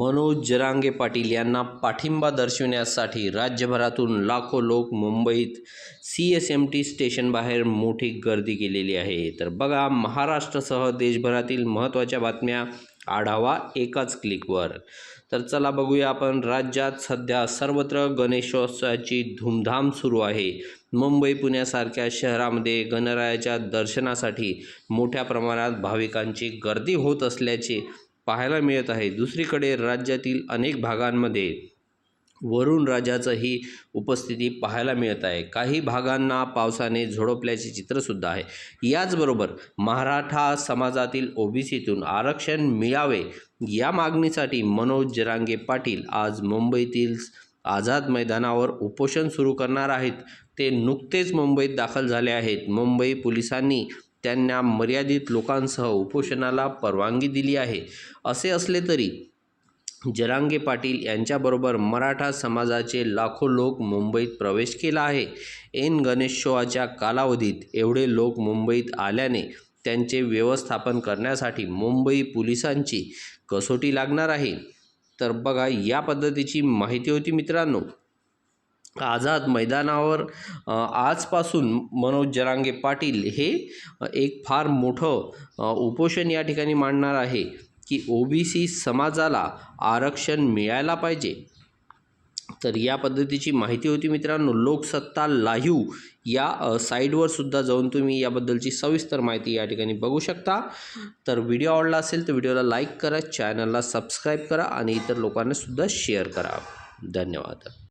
मनोज जरांगे पाटील यांना पाठिंबा दर्शविण्यासाठी राज्यभरातून लाखो लोक मुंबईत सी एस एम टी स्टेशनबाहेर मोठी गर्दी केलेली आहे. तर बघा महाराष्ट्रासह देशभरातील महत्त्वाच्या बातम्या आढावा एकाच क्लिकवर तर चला बघूया आपण राज्यात सध्या सर्वत्र गणेशोत्सवाची धूमधाम सुरू आहे. मुंबई पुण्यासारख्या शहरामध्ये गणरायाच्या दर्शनासाठी मोठ्या प्रमाणात भाविकांची गर्दी होत असल्याचे पाहायला मिळत आहे. दुसरीकडे राज्यातील अनेक भागांमध्ये वरुण राजाचंही उपस्थिती पाहायला मिळत आहे. काही भागांना पावसाने झोडपल्याचे चित्रसुद्धा आहे. याचबरोबर मराठा समाजातील ओबीसीतून आरक्षण मिळावे या मागणीसाठी मनोज जरांगे पाटील आज मुंबईतील आझाद मैदानावर उपोषण सुरू करणार आहेत. ते नुकतेच मुंबईत दाखल झाले आहेत. मुंबई पोलिसांनी त्यांना मर्यादित लोकांसह उपोषणाला परवानगी दिली आहे. असे असले तरी जरांगे पाटील यांच्याबरोबर मराठा समाजाचे लाखो लोक मुंबईत प्रवेश केला आहे. ऐन गणेशोत्सवाच्या कालावधीत एवढे लोक मुंबईत आल्याने त्यांचे व्यवस्थापन करण्यासाठी मुंबई पोलिसांची कसोटी लागणार आहे. तर बघा या पद्धतीची माहिती होती मित्रांनो. आझाद मैदानावर आजपासून मनोज जरांगे पाटील हे एक फार मोठं उपोषण या ठिकाणी मांडणार आहे की ओ बी सी समाजाला आरक्षण मिळायला पाहिजे. तर या पद्धतीची माहिती होती मित्रांनो लोकसत्ता लाईव्ह या साईडवर साईटवर सुद्धा जाऊन तुम्ही याबद्दलची सविस्तर माहिती या ठिकाणी बघू शकता. तर व्हिडिओ आवडला असेल तर व्हिडिओला लाईक करा चॅनलला सबस्क्राईब करा आणि इतर लोकांना सुद्धा शेअर करा. धन्यवाद.